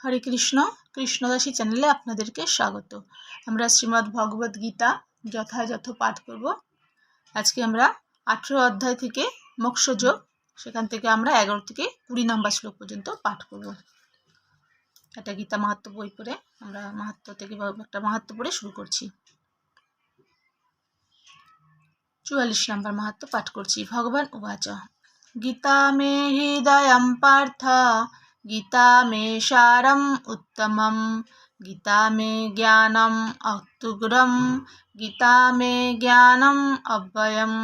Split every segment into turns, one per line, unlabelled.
হরে কৃষ্ণ, কৃষ্ণদাসী চ্যানেলে আপনাদেরকে স্বাগত। আমরা শ্রীমদ্ ভগবদ গীতা যথাযথ পাঠ করব। আজকে আমরা আঠেরো অধ্যায় থেকে মোক্ষযোগ, সেখান থেকে আমরা এগারো থেকে কুড়ি নম্বর শ্লোক পর্যন্ত পাঠ করব। একটা গীতা মাহাত্ম বই পড়ে, আমরা মাহাত্ম থেকে একটা মাহাত্ম পড়ে শুরু করছি। চুয়াল্লিশ নম্বর মাহাত্ম পাঠ করছি। ভগবান উবাচ, গীতা মে হৃদয়ম পার্থ গীতা মে সারম উত্তমম গীতা মে জ্ঞানম অত্যুগ্রম গীতা মে জ্ঞানম অব্যয়ম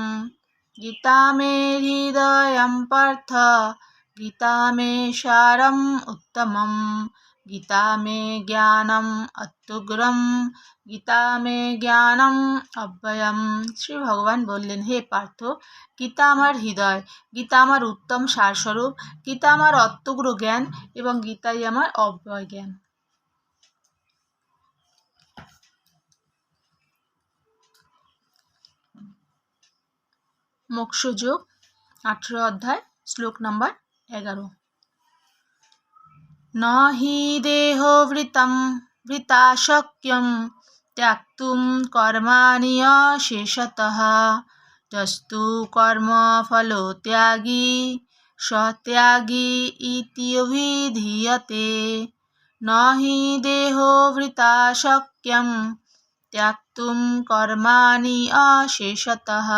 গীতা মে হৃদয়ম পার্থ গীতা মে সারম উত্তমম গীতা মে জ্ঞানম অত্যুগ্রম গীতা মে জ্ঞানম অব্যয়ম শ্রী ভগবান বললেন হে পার্থ গীতা আমার হৃদয় গীতা আমার উত্তম সারস্বরূপ গীতা আমার অত্যগ্র জ্ঞান এবং গীতাই আমার অব্যয় জ্ঞান। মোক্ষযোগ আঠেরো অধ্যায়, শ্লোক নাম্বার এগারো। ন হি দেহবৃতম বৃতাশক্যম ত্যক্তুম কর্মাণি অশেষতঃ। যস্তু কর্মফলত্যাগী সত্যাগী ইত্যভিধীয়তে ন হি দেহবৃতাশক্যম ত্যক্তুম কর্মাণি অশেষতঃ।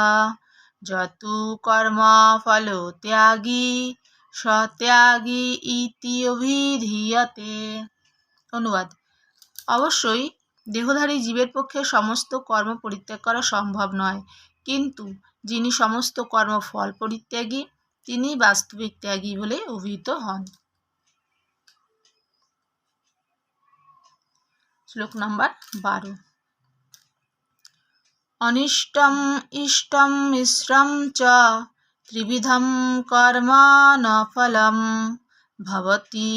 যতু কর্মফলত্যাগী সত্যাগী ইতি অভিধীয়তে। অনুবাদ। অবশ্যই দেহধারী জীবের পক্ষে সমস্ত কর্ম পরিত্যাগ করা সম্ভব নয়। কিন্তু যিনি সমস্ত কর্ম ফল পরিত্যাগী, তিনি বাস্তবিক ত্যাগী বলে অভিহিত হন। শ্লোক নম্বর বারো। অনিষ্টম, ইষ্টম, মিশ্রম চ ত্রিবিধম কর্ম ন ফলম ভবতি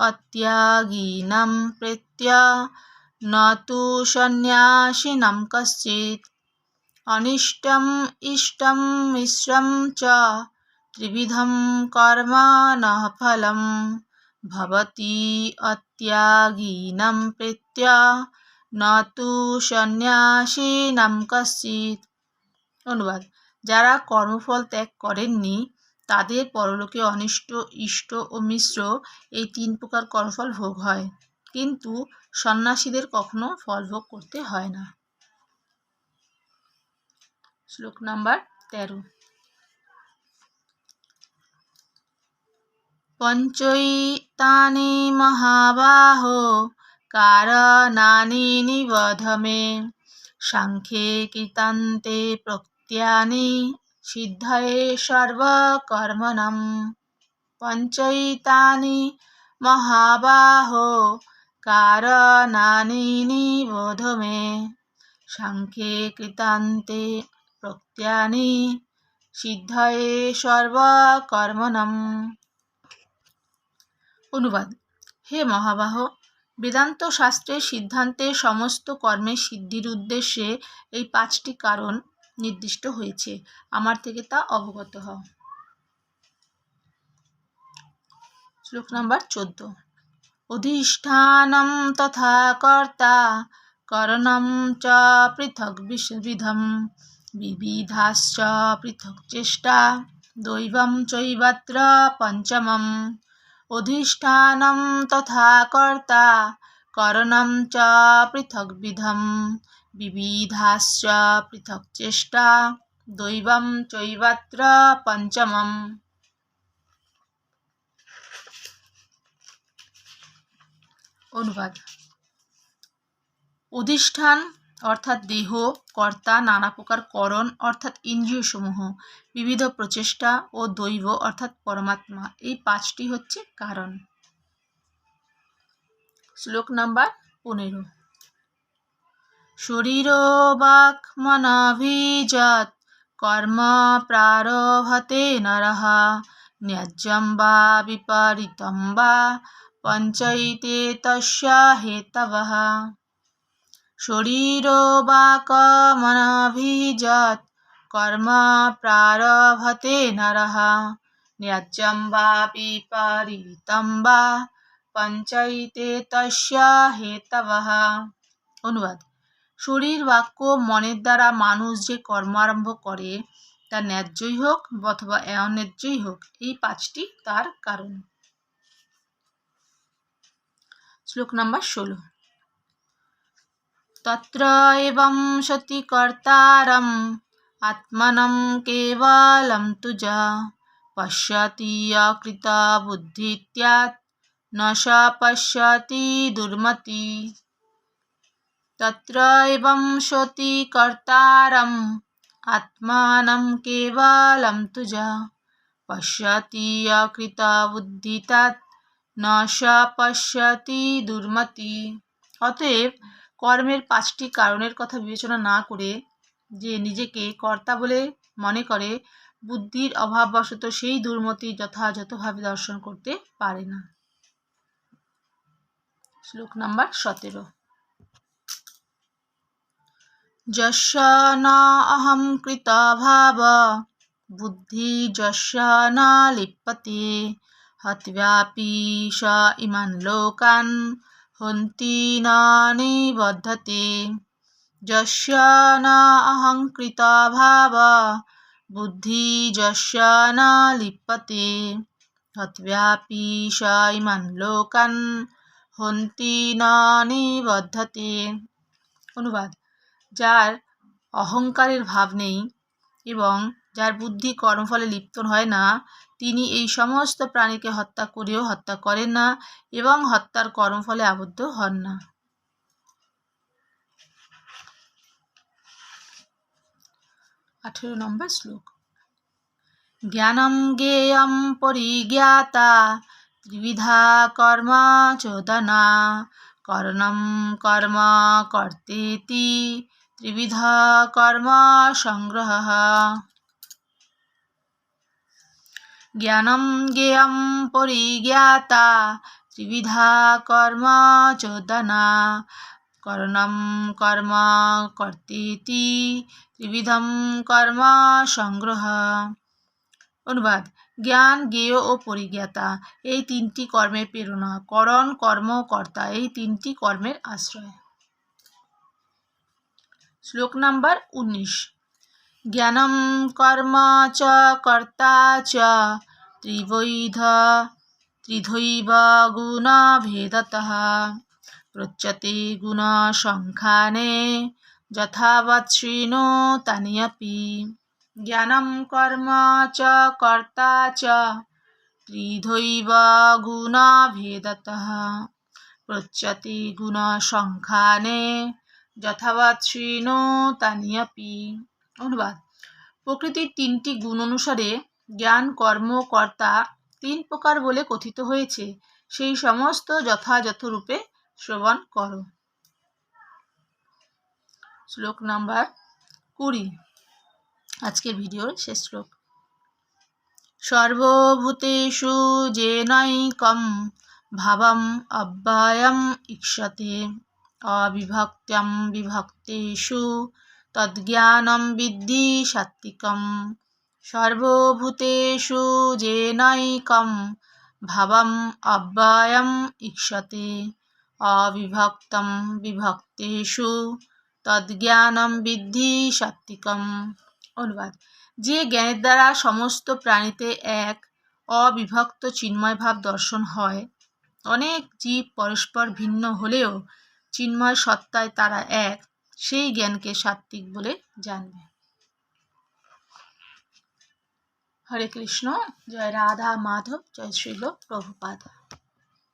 অত্যাগীনাম প্রেত্য ন তু সন্ন্যাসিনাম কশ্চিৎ অনিষ্টম ইষ্টম মিশ্রম চ ত্রিবিধম কর্ম ন ফলম ভবতি অত্যাগীনাম প্রেত্য ন তু সন্ন্যাসিনাম কশ্চিৎ অনুবাদ যারা কর্মফল ত্যাগ করেননি, তাদের পরলোকে অনিষ্ট, ইষ্ট ও মিশ্র এই তিন প্রকার কর্মফল ভোগ হয়। কিন্তু সন্ন্যাসীদের কখনো ফল ভোগ করতে হয় না। শ্লোক নাম্বার তেরো। পঞ্চৈতানি মহাবাহ কারণানি নিবধ মে সাংখ্যে কৃতান্তে প্রক্তিয়ানি সিদ্ধয়ে সর্বকর্মণম পঞ্চৈতানি মহাবাহ কারণানি নিবোধ মে সাংখ্যে কৃতান্তে প্রক্তিয়ানি সিদ্ধয়ে সর্বকর্মণম অনুবাদ হে মহাবাহ, বেদান্ত শাস্ত্রের সিদ্ধান্তে সমস্ত কর্মের সিদ্ধির উদ্দেশ্যে এই পাঁচটি কারণ নির্দিষ্ট হয়েছে। আমার থেকে তা অবগত হও। শ্লোক নাম্বার চোদ্দ। অধিষ্ঠানম তথা কর্তা, করণম চ পৃথক বিধম বিবিধাশ্চ পৃথক চেষ্টা, দৈবম চৈবাত্র পঞ্চমম। অধিষ্ঠানম তথা কর্তা, করণম চ পৃথগ্বিধম বিবিধাশ্চ পৃথক চেষ্টা দৈবম চৈবাত্র পঞ্চমম। অনুবাদ। অধিষ্ঠান অর্থাৎ দেহ, কর্তা, নানা প্রকার করণ অর্থাৎ ইন্দ্রিয়সমূহ, বিবিধ প্রচেষ্টা ও দৈব অর্থাৎ পরমাত্মা, এই পাঁচটি হচ্ছে কারণ। শ্লোক নাম্বার পনেরো। শরীর বাক মনাভিজাত, কর্ম প্রারভতে নরহ ন্যায্যম বা বিপরীতম বা পঞ্চৈতে তস্য হেতবः। শরীর বাক মনাভিজাত, কর্ম প্রারভতে নরः। ন্যায্যম বা বিপরীতম বা পঞ্চাইতে তস্য হেতবহ অনুবাদ। শরীর বাক্য মনের দ্বারা মানুষ যে কর্ম আরম্ভ করে, তা ন্যায্যই হোক অথবা অন্যায্যই হোক, এই পাঁচটি তার কারণ। শ্লোক নাম্বার ষোলো। তত্র এবং সতি কর্তারম, আত্মনম কেবলম তুজা, পশ্যতি অকৃতা বুদ্ধিত্যাৎ ন পশ্যতি দুর্মতি। এবং সতি কর্তারম আত্মাनं কেবলম তুজা পশ্যতি অকৃতা বুদ্ধিতাৎ ন পশ্যতি দুর্মতি অতএব কর্মের পাঁচটি কারণের কথা বিবেচনা না করে যে নিজেকে কর্তা বলে মনে করে, বুদ্ধির অভাববশত সেই দুর্মতি যথাযথভাবে দর্শন করতে পারে না। শ্লোক নাম্বার সতেরো। যস্য ন অহং কৃত ভাব বুদ্ধি যস্য ন লিপ্যতে হত্ব্যাপি স ইমান লোকান হন্তি ন নিবদ্ধতে যস্য ন অহংকৃত ভাব বুদ্ধি যস্য ন লিপ্যতে হত্ব্যাপি স ইমান লোকান হন্তি অনুবাদ যার অহংকারের ভাব নেই এবং যার বুদ্ধি কর্মফলে লিপ্ত হয় না, তিনি এই সমস্ত প্রাণীকে হত্যা করেও হত্যা করেন না এবং হত্যার কর্মফলে আবদ্ধ হন না। আঠেরো নম্বর শ্লোক। জ্ঞানম জ্ঞেয়ম পরিজ্ঞাতা, ত্রিবিধা কর্ম চোদনা, করণম কর্ম কর্তেতি ত্রিবিধ কর্ম সংগ্রহ জ্ঞানম জ্ঞেয়ম পরিজ্ঞাতা ত্রিবিধা কর্ম চোদনা করণম কর্ম কর্তেতি ত্রিবিধম কর্ম সংগ্রহ। অনুবাদ, জ্ঞান, জ্ঞেয় ও পরিজ্ঞাতা, এই তিনটি কর্মের প্রেরণা। করণ, কর্ম, কর্তা, এই তিনটি কর্মের আশ্রয়। শ্লোক নাম্বার উনিশ। জ্ঞানম কর্ম চ, কর্তা চ, ত্রিবৈধ, ত্রিধৈব গুণভেদতঃ প্রচ্যতে গুণসংখ্যানে যথাবৎ শৃণু তানি अपि জ্ঞানম কর্ম চ, কর্তা চ, ত্রিধৈব গুণভেদতঃ প্রচ্যতে গুণসংখ্যানে যথাবৎ শৃণু তানি अपि অনুবাদ। প্রকৃতির তিনটি গুণ অনুসারে জ্ঞান, কর্ম, কর্তা তিন প্রকার বলে কথিত হয়েছে। সেই সমস্ত যথাযথ রূপে শ্রবণ করো। শ্লোক নাম্বার কুড়ি। আজকের ভিডিওর শেষ শ্লোক। সর্বভূতেষু যেনৈকম ভাবম অব্যয়ম ঈক্ষতে অবিভক্ত্যম বিভক্তেষু তদ্জ্ঞানম বিদ্ধি সাত্বিকম সর্বভূতেষু যেনৈকম ভাবম অব্যয়ম ঈক্ষতে অবিভক্তম বিভক্তেষু তদ্জ্ঞানম বিদ্ধি সাত্বিকম অনুবাদ। যে জ্ঞানের দ্বারা সমস্ত প্রাণীতে এক অবিভক্ত চিন্ময় ভাব দর্শন হয়, অনেক জীব পরস্পর ভিন্ন হলেও চিন্ময় সত্তায় তারা এক, সেই জ্ঞানকে সাত্ত্বিক বলে জানবে। হরে কৃষ্ণ, জয় রাধা মাধব, জয় শ্রীল প্রভুপাদ।